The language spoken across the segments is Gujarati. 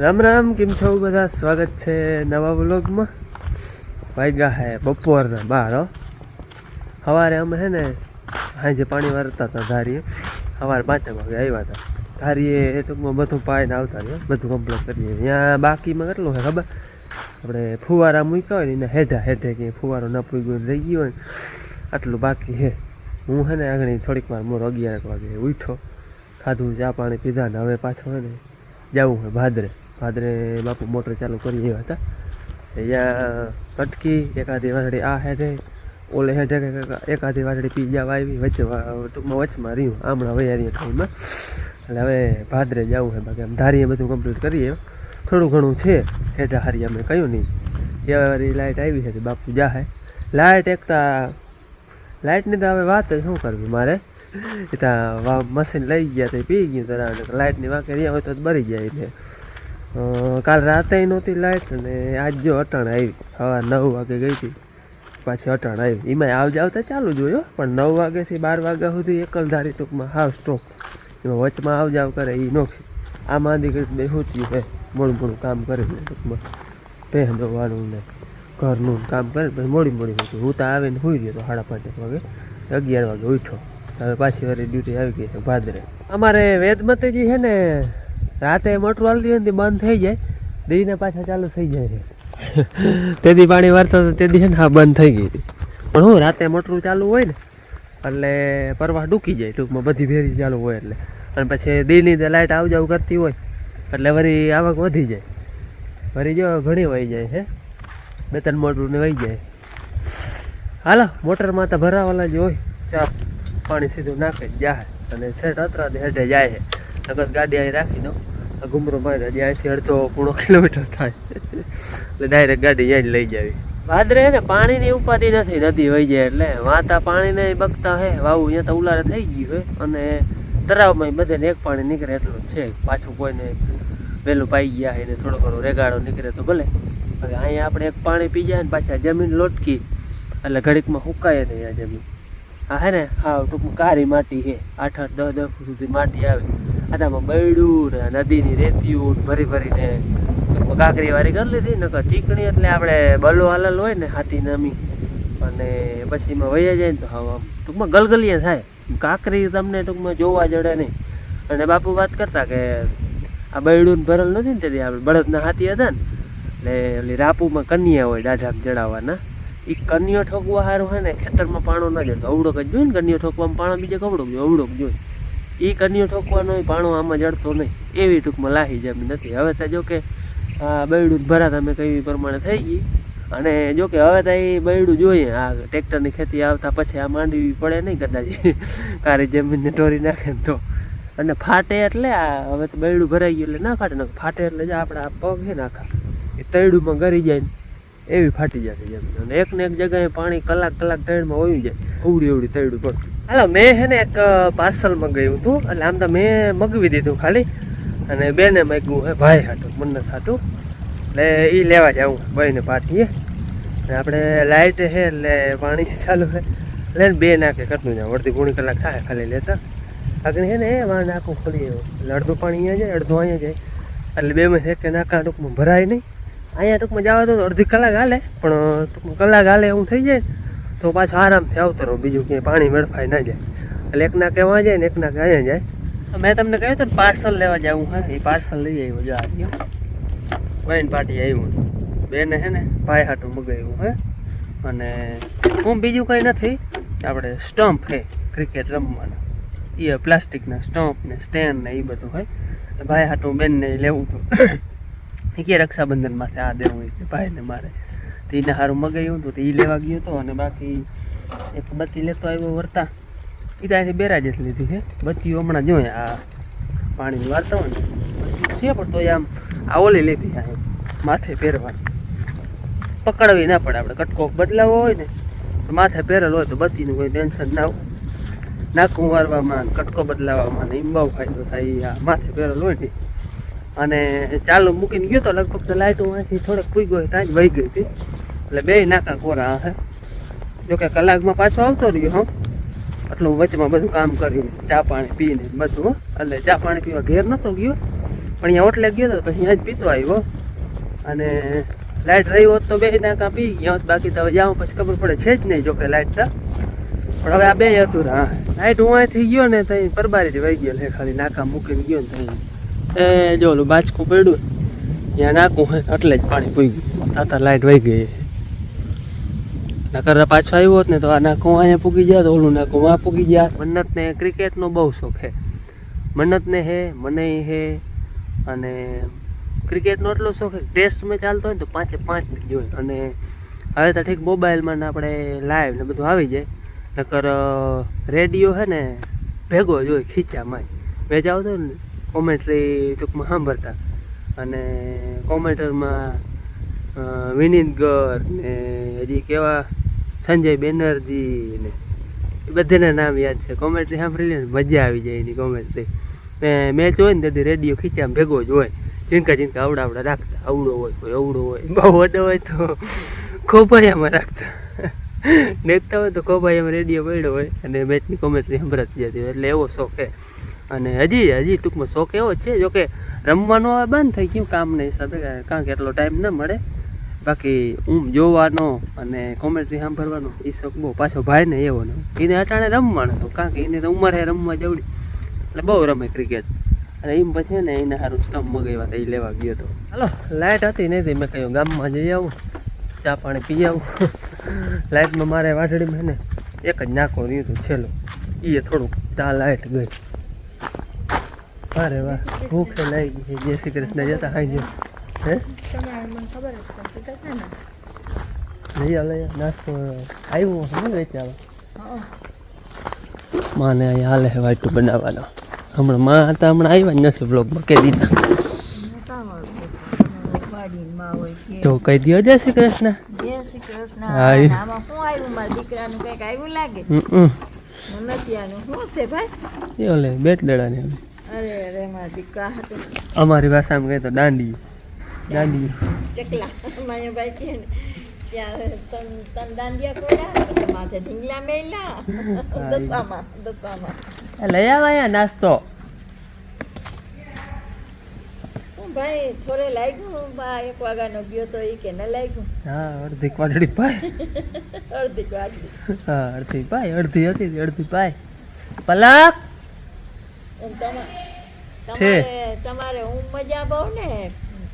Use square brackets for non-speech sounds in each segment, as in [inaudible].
રામ રામ, કેમ છો બધા? સ્વાગત છે નવા વ્લોગમાં. વાગ્યા હે બપોરના બાર, હો. સવારે અમે હે ને સાંજે પાણી વારતા હતા ધારીએ. સવારે પાંચેક વાગે આવ્યા હતા. ધારીએ એ ટૂંકમાં બધું પાઈને આવતા રહ્યા. બધું કમ્પ્લીટ કરીએ ત્યાં બાકીમાં કેટલું છે ખબર? આપણે ફુવારા મૂક્યા હોય ને એને હેઠા હેઠે કે ફુવારો ન પૂગ્યો રહી ગયો હોય આટલું બાકી હે. હું છે ને આગળ થોડીક વાર મોર અગિયાર વાગે ઉઠ્યો. ખાધું ચા પાણી પીધા ને હવે પાછો છે ને જવું હોય ભાદરે. ભાદરે બાપુ મોટર ચાલુ કરી એવા હતા. અહીંયા કટકી એકાદી વાસળી આ હેઠે, ઓલે હેઠે એકાદી વાસળી પીજા વાવી વચ્ચે ટૂંકમાં વચમાં રહ્યું હમણાં વૈયારીએ ટાઈમમાં. એટલે હવે ભાદરે જવું છે બાકી આમ ધારીએ બધું કમ્પ્લીટ કરીએ. થોડું ઘણું છે, હેઠા હારી અમે કહ્યું નહીં. એ લાઇટ આવી છે, બાપુ જા હે. લાઇટ એકતા લાઇટની તો હવે વાત જ શું કરવી મારે? ત્યાં મશીન લઈ ગયા તો પી ગયું તરા લાઇટની વાંકે રહ્યા હોય તો બરી જાય એટલે કાલ રાતે નહોતી લાઈટ અને આજ જો અટાણ આવી. સવાર નવ વાગે ગઈ હતી. પાછી અટાણ આવી. એમાં આવ જાવ તો ચાલુ જોયો પણ નવ વાગ્યાથી બાર વાગ્યા સુધી એકલધારી ટૂંકમાં હાવ સ્ટોક એમાં વચમાં આવ જાવ કરે એ નોખી. આ માંદી કરી બે હોતી છે મોડું મોડું કામ કરે ને ટૂંકમાં. પહે દોવાનું ને ઘરનું કામ કરે પછી મોડી મોડી હોતી હું તો આવીને સુઈ ગયો તો સાડા પાંચેક વાગે. અગિયાર વાગે ઉઠ્યો. હવે પાછી વારી ડ્યુટી આવી ગઈ છે ભાદરે. અમારે વેદમતીજી છે ને રાતે મોટરું વાળતી હોય ને બંધ થઈ જાય. દીને પાછા ચાલુ થઈ જાય [laughs] તેદી પાણી વારતા તો તેદી છે ને હા બંધ થઈ ગઈ હતી. પણ હું રાતે મોટરું ચાલુ હોય ને, એટલે પરવાહ ડૂકી જાય ટૂંકમાં બધી ભેરી ચાલુ હોય એટલે. અને પછી દીની તે લાઇટ આવ જાવ કરતી હોય, એટલે વરી આવક વધી જાય. વરી જો ઘણી વહી જાય છે. બે ત્રણ મોટરું ને વહી જાય. હાલો, મોટરમાં તો ભરાવાલા જ હોય. ચા પાણી સીધું નાખે જાય અને છેટ અત્રા હેઠે જાય છે. નકર ગાડી અહીં રાખી દો ઘુમરો મારે હજી અહીંથી અડધો પૂણો કિલોમીટર થાય. એટલે ડાયરેક્ટ ગાડી અહીં લઈ જાવી. વાદરે હે ને, પાણીની ઉપાધિ નથી, નદી વહી જાય એટલે વાતા પાણીને બગતા હે. વાવું, અહીંયા તો ઉલારે થઈ ગયું હોય અને તળાવમાં બધાને એક પાણી નીકળે એટલું છે. પાછું કોઈને વહેલું પાઈ ગયા ને થોડો ઘણો રેગાડો નીકળે તો ભલે. અહીંયા આપણે એક પાણી પી જાય ને પાછા જમીન લોટકી. એટલે ઘડીકમાં સુકાય નહીં આ જમીન. આ હે ને હા ટૂંકમાં કારી માટી છે આઠ આઠ દસ દસ સુધી માટી આવે. આનામાં બૈડું ને નદીની રેતીયું ને ભરી ભરીને કાંકરી વાળી કરી લીધી, નકર ચીકણી એટલે આપણે બલો હાલલ હોય ને હાથી નમી. અને પછી એમાં વૈયા જાય ને તો હા આમ ટૂંકમાં ગલગલિયા થાય. કાંકરી તમને ટૂંકમાં જોવા જડે નહીં. અને બાપુ વાત કરતા કે આ બૈડું ભરેલ નથી ને તેથી આપણે બળદના હાથી હતા ને, એટલે ઓલી રાપુમાં કન્યા હોય દાઢામાં ચડાવવાના. એ કન્યો ઠોકવા સારું હોય ને ખેતરમાં પાણો ના જડતો અવડોક જ જોઈએ ને કન્યો ઠોકવામાં પાણો, બીજે કવડોક જોઈએ અવડોક જોઈએ એ કન્યો ઠોકવાનો પાણો આમાં જડતો નહીં. એવી ટૂંકમાં લાહી જમી નથી. હવે તો જો કે બૈડું ભરા તમે કઈ પ્રમાણે થઈ ગઈ. અને જો કે હવે તો એ બૈડું જોઈએ. આ ટ્રેક્ટરની ખેતી આવતા પછી આ માંડવી પડે નહીં કદાચ. [laughs] કારી જમીનને ટોરી નાખે તો. અને ફાટે એટલે આ, હવે તો બૈડું ભરાઈ ગયું એટલે ના ફાટે. ને ફાટે એટલે જ આપણે પગ છે નાખા એ તૈડુંમાં ગરી જાય ને, એવી ફાટી જશે જમીન. અને એક ને એક જગ્યાએ પાણી કલાક કલાક તૈડમાં હોય જાય. અવડી અવડી તૈડું પડતું હાલો, મેં છે ને એક પાર્સલ મંગાવ્યું હતું. એટલે આમ તો મેં મગવી દીધું ખાલી. અને બેને માગ્યું હે, ભાઈ હતું મને થતું એટલે એ લેવા જાઉં ભાઈને પાઠીએ અને આપણે લાઇટ છે એટલે પાણી ચાલુ છે એટલે બે નાખે કરતું જાઉં અડધી ગુણી કલાક થાય, ખાલી લેતા. આગળ છે ને વાં નાખું ખોલી એટલે અડધું પાણી અહીંયા જાય, અડધું અહીંયા જાય. એટલે બેમાં કે નાકા ટૂંકમાં ભરાય નહીં. અહીંયા ટૂંકમાં જવા તો અડધી કલાક હાલે, પણ ટૂંકમાં કલાક હાલે, એવું થઈ જાય. તો પાછો આરામથી આવતો રહો. બીજું ક્યાંય પાણી મેળફાઈ ના જાય. એટલે એક કહેવા જાય ને એક કહે જાય. મેં તમને કહ્યું હતું પાર્સલ લેવા જવું હા એ પાર્સલ લઈ આવ્યો જો આવ્યો વૈન પાર્ટી આવ્યું. બેને હે ને ભાઈ હાટું મગાવ્યું હે. અને હું બીજું કંઈ નથી. આપણે સ્ટમ્પ હે ક્રિકેટ રમવાના. એ પ્લાસ્ટિકના સ્ટમ્પ ને સ્ટેન્ડ ને એ બધું હોય. ભાઈ હાટું બેનને લેવું હતું. [coughs] એ કે રક્ષાબંધન આ દેવું હોય ભાઈને મારે. તો એને સારું મગાવ્યું હતું તો એ લેવા ગયો હતો અને બાકી એક બત્તી લેતો આવ્યો વર્તા. એ ત્યાંથી બેરાજ જ લીધી છે બત્તી હમણાં જોઈએ આ પાણીની વાર્તા હોય ને. છે પણ તોય આમ આ ઓલી લીધી આ માથે પહેરવાની. પકડવી ના પડે આપણે. કટકો બદલાવો હોય ને, તો માથે પહેરેલ હોય તો બત્તીનું કોઈ ટેન્શન ના નાકું વારવામાં કટકો બદલાવામાં ને એમ બહુ ફાયદો થાય આ માથે પહેરેલ હોય ને. અને ચાલુ મૂકીને ગયો તો લગભગ તો લાઇટ અહીંથી થોડોક પૂઈ ગયો ત્યાં જ વહી ગઈ હતી. એટલે બે નાકા કોરા હે. જોકે કલાકમાં પાછો આવતો રહ્યો, હો. આટલું વચમાં બધું કામ કરીને ચા પાણી પીને બધું. એટલે ચા પાણી પીવા ઘેર નહોતો ગયો, પણ અહીંયા ઓટલે ગયો તો પછી અહીંયા જ પીતો આવ્યો અને લાઇટ રહી હોત તો બે નાકા પી ગયા, હોત બાકી તો જાઉં પછી ખબર પડે છે જ નહીં જોકે લાઇટ તો. પણ હવે આ બે હા. લાઇટ હું અહીંથી ગયો ને તો પરબારી જ વહી ગયો ખાલી નાકા મૂકીને ગયો ને તો એ જો બાચકું પડ્યું ત્યાં નાખું હોય એટલે જ પાણી પૂઈ ગયું તાતા લાઇટ વહી ગઈ. નકર પાછો આવ્યો હોત ને તો આ નાખું અહીંયા પૂગી જાય તો ઓલું નાખું આ પૂગી જાય મન્નતને ક્રિકેટનો બહુ શોખ છે. મન્નતને હે, મને હે, અને ક્રિકેટનો એટલો શોખ ટેસ્ટ મેચ ચાલતો હોય ને તો પાંચે પાંચ જોઈએ અને હવે તો ઠીક મોબાઈલમાં ને આપણે લાઈવ ને બધું આવી જાય. નકર રેડિયો હે ને, ભેગો જ હોય ખીચામાં. મેચ આવતો ને કોમેન્ટ્રી ટૂંકમાં સાંભળતા. અને કોમેન્ટરમાં વિનીત ને હજી કેવા, સંજય બેનર્જી ને, એ બધાના નામ યાદ છે. કોમેન્ટ્રી સાંભળી લે મજા આવી જાય એની કોમેન્ટ્રી. ને મેચ હોય ને તેથી રેડિયો ખીચામાં ભેગો જ હોય. ઝીણકા ઝીણકા આવડા આવડા રાખતા. આવડો હોય કોઈ અવડો હોય. બહુ અડો હોય તો ખોભાઈયામાં રાખતા. [laughs] દેખતા હોય તો ખોભાઈયામાં રેડિયો પડ્યો હોય અને મેચની કોમેન્ટ્રી સંભળાતી જતી હોય. એટલે એવો શોખ છે. અને હજી હજી ટૂંકમાં શોખ એવો છે જોકે રમવાનો બંધ થઈ ગયું કામના હિસાબે કારણ કે એટલો ટાઈમ ન મળે. બાકી હું જોવાનો અને કોમેન્ટ્રી સાંભળવાનો એ શોખ બહુ પાછો ભાઈ ને એવો ને. એને અટાણે રમવાનો હતો કારણ કે એને તો ઉંમર રમવા જવડી. એટલે બહુ રમે ક્રિકેટ અને એમ પછી ને એને સારું સ્ટમ્પ મગાવ્યા હતા એ લેવા ગયો હતો હાલો લાઇટ હતી નહીં મેં કહ્યું ગામમાં જઈ આવું, ચા પાણી પી આવું. [laughs] લાઇટમાં મારે વાટડીમાં ને એક જ નાખો રહ્યું હતું છેલ્લો. એ થોડુંક ચા લાઇટ ગઈ. અરે વાહ ભૂખ લાગી ગઈ જય શ્રી કૃષ્ણ જતા ખાઈ ગયો હે? લઈ આવ લઈ નાસ્તો આવ્યો હું વેચાવા? માને અહીંયા હાલે વાટું બનાવવાનો. હમણાં માં હતા હમણાં આવ્યા જ નથી બ્લોગમાં કહી દીધા. તો કહી દો જય શ્રી કૃષ્ણ. જય શ્રી કૃષ્ણ. આમાં શું આવ્યું? મારા દીકરાનું કંઈક આવ્યું લાગે? હમ નતિયાનું શું છે ભાઈ? એ ઓલે બેટ દડાની ઓલી. અરે અરે મારા દીકરા અમારી ભાષામાં કહે તો દાંડી. દાંડી. ચકલા માયા ભાઈ કે ત્યાં તન તન દાંડિયા કોડા માથે ઢીંગલા મેલા દસામાં દસામાં લઈ આવ અહીંયા નાસ્તો. હું ભાઈ થોડે લાગ્યું બા એક વાગ્યાનો ગયો તો એ કે ન લાગ્યું. હા અડધી ક્વાડડી પાય. અડધી વાગી હા અડધી પાય અડધી હતી અડધી પાય. પલક. તમારે તમારે હું મજા બહુ ને?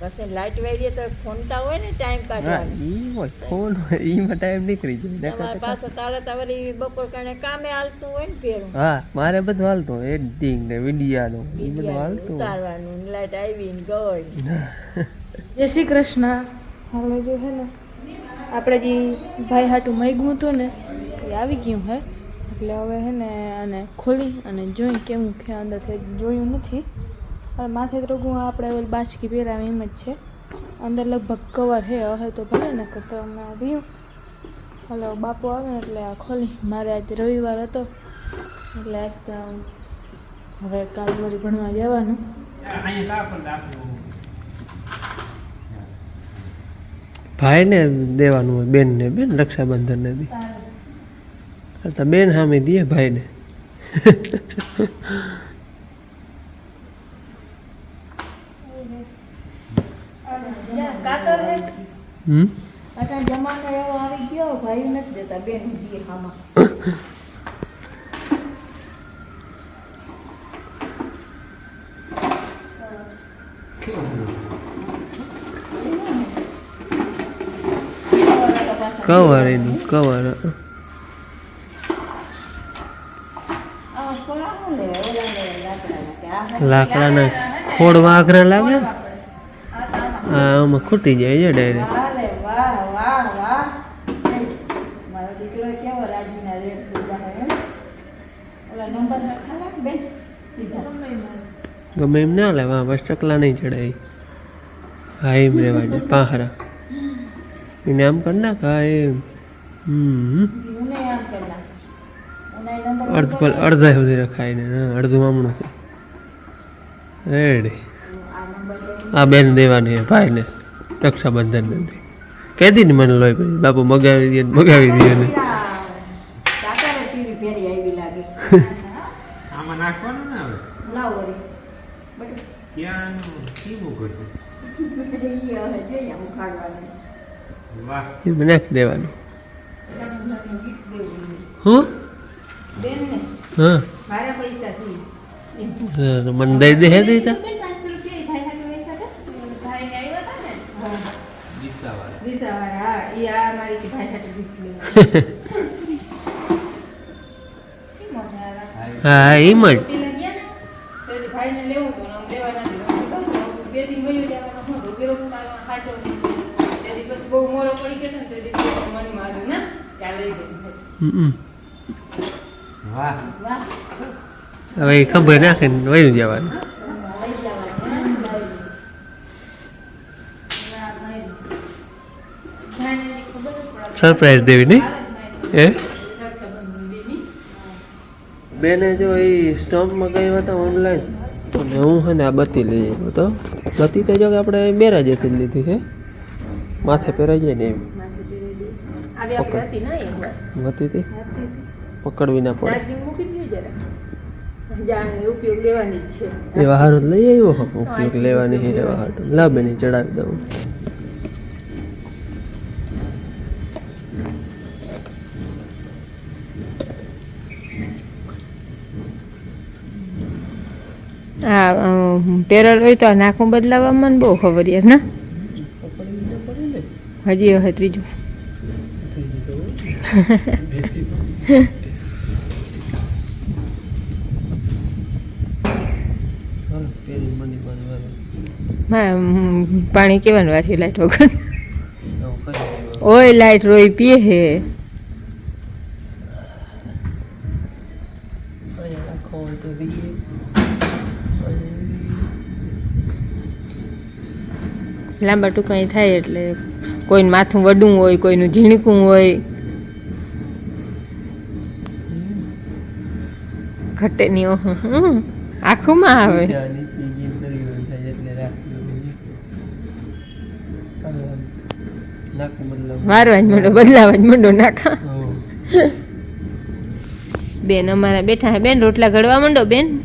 પછી લાઈટ વાળીએ તો ફોનતા હોય ને ટાઈમ કાઢવાનો. ઈ હોય ફોન હોય ઈમાં ટાઈમ નીકળી જાય. તમારે પાસે તારે તાવરી બપોર કારણે કામે હાલતું હોય ને પેરું હા મારે બધું હાલતું એડિટિંગ ને વિડિયાનું એ બધું હાલતું ઉતારવાનું લાઈટ આવી ને ગઈ. [laughs] જય શ્રી કૃષ્ણ. હવે જો હે ને આપણે જે ભાઈ હાટું મૈગું હતું ને એ આવી ગયું હે. એટલે હવે હે ને આને ખોલી અને જોઈ કેવું છે અંદરથી જોયું નથી. અને માથે રોગું આપણે ઓલી બાચકી પહેરાવી એમ જ છે. અંદર લગભગ કવર હે, હવે તો ભલે ને કરતો અમે આવ્યું હલો, બાપુ આવે ને એટલે આ ખોલી. મારે આજે રવિવાર હતો. એટલે આજ તો હવે કાલ મારી ભણવા જવાનું. ભાઈને દેવાનું હોય, બેનને, બેન, રક્ષાબંધનને બી. હા તો બેન સામે દે ભાઈને. હમ? જમાનો એવો આવી ગયો ભાઈ નથી દેતા બેન દીએ હામાં. કવર એનું કવર આ કોલા હું લે ઓલા લે લાકડાના ખોડ વાઘરા લાગે? હા આમાં ખૂટી જાય છે ડાયરેક્ટ ગમે એમ ના લેવા બસ ચકલા નહીં ચડાય. હા એમ રેવા દે પાહરા એને આમ કરી નાખ હા એમ. હમ. નંબર અડધ સુધી રખાય ને અડધું આમણું છે. રેડી. આ બેન દેવાની છે ભાઈને. રક્ષાબંધન નથી. કહેતી ને મને લોહી પછી બાપુ મગાવી દે ને મગાવી દે ને. એ નાખી દેવાનું. હું? હા. મારા એમ. મને દઈ દે હે દઈ હા. એમ જ ચોટીલા તો એની ભાઈને લેવું હતું ને આમ લેવા નથી દીધું. હું કહું ને, બે દી વયું જવાનું હું રોગેરો ઉતારવાનો ખાચો નહીં. તે દી પછી બહુ મોડો પડી ગયો ને તે દી પછી મનમાં આવ્યું ને કે આ લઈ જવું છે. હમ. વાહ હવે એ ખબર નાખીને વયું જવાનું. સરપ્રાઈઝ દેવી નહીં? એ બેને જો એ સ્ટમ્પમાં ગઈ હતા ઓનલાઈન અને હું છે ને આ બત્તી લઈ આવ્યો તો બત્તી તો જો કે આપણે બેરાજેથી જ લીધી છે. માથે પહેરાઈ જાય ને એમ. આવી આપણે હતી ને એક પકડવી ના પડે. ઉપયોગ લેવાની જ છે. એવા હારું લઈ આવ્યો હો ઉપયોગ લેવાની છે એવા હારું લા બેની ચડાવી દઉં. હા પેરલ હોય તો આ નાખું બદલાવામાં બહુ ખબર યાર ને? હજી હવે ત્રીજું [laughs] હાલો પેલી મની પાસે વાળો. હા પાણી કેવાનું વાર્યું લાઈટ વગર. ઓય લાઈટ રોઈ પીએ હે. લાંબા ટૂંકા થાય એટલે કોઈનું માથું વડું હોય કોઈનું ઝીણકું હોય. ઘટે નહીં ઓહો હમ. આંખોમાં આવે. મારવા જ મંડો બદલાવા જ મંડો નાખા. બેન અમારા બેઠા હે. બેન રોટલા ઘડવા મંડો બેન.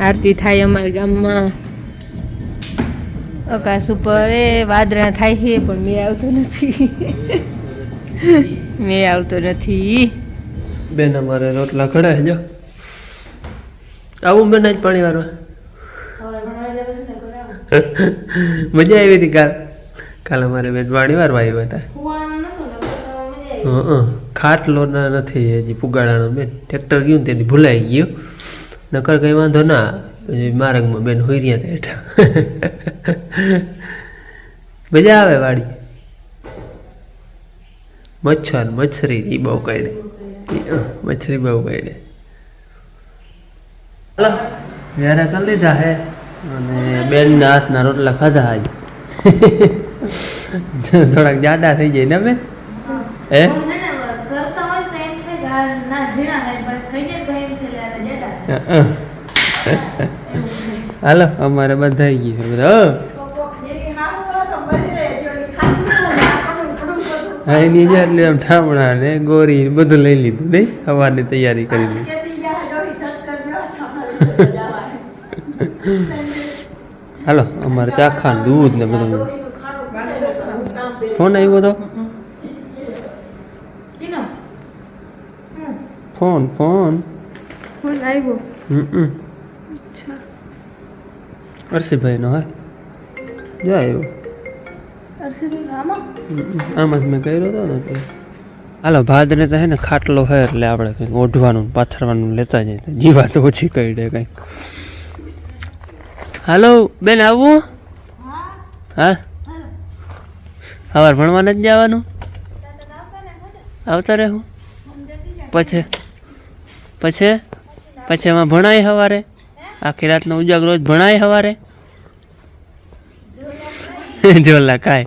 આરતી થાય અમારા ગામમાં. અકાશ ઉપર એ વાદળા થાય છે પણ મેં આવતો નથી. [laughs] મેં આવતો નથી. બેન અમારે રોટલા છે. જો આવું બનાય જ પાણી વારવા મજા આવી હતી કાલ. કાલ અમારે બેન પાણી વારવા આવ્યા હતા. હં ખાટલો ના નથી હજી પુગાડાનો બેન. ટ્રેક્ટર ગયું ને તેથી ભૂલાઈ ગયું. નકર કંઈ વાંધો ના પછી માર્ગમાં બેન હોઈ રહ્યા હતા હેઠા. મજા આવે વાડી. મચ્છર, મચ્છરી એ બહુ કાઢે. મચ્છરી બહુ પડે. હલો. વ્યારા કરી લીધા હે? અને બેન હાથના રોટલા ખાધા આજ. થોડાક જાડા થઈ જાય ને બેન હે. હાલો અમારે બધા ગયું છે બધા. હો. એની જ એટલે આમ ઠામણા ને ગોરી બધું લઈ લીધું નહીં? સવારની તૈયારી કરી લીધી. હાલો અમારે ચાખા દૂધ ને બધું. ફોન આવ્યો તો? Phone phone. ફોન આવ્યો. હમ અચ્છા. અરસીભાઈ નો હા. જો આવ્યો. આમાં? જ મેં કર્યો હતો ને હાલો, ભાદને તો હે ને ખાટલો હોય એટલે આપણે કંઈક ઓઢવાનું, પાથરવાનું લેતા જઈએ. તો જીવાત ઓછી કહી દે કંઈક. હાલો, બેન આવવું હા? સવાર ભણવા નથી જવાનું? આવતા રહેવું પછી? પછી? પછી એમાં ભણાય સવારે આખી રાતનો ઉજાગરો ભણાય સવારે [laughs] જોલા કાય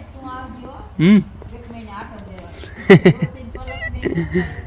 હમ. [laughs]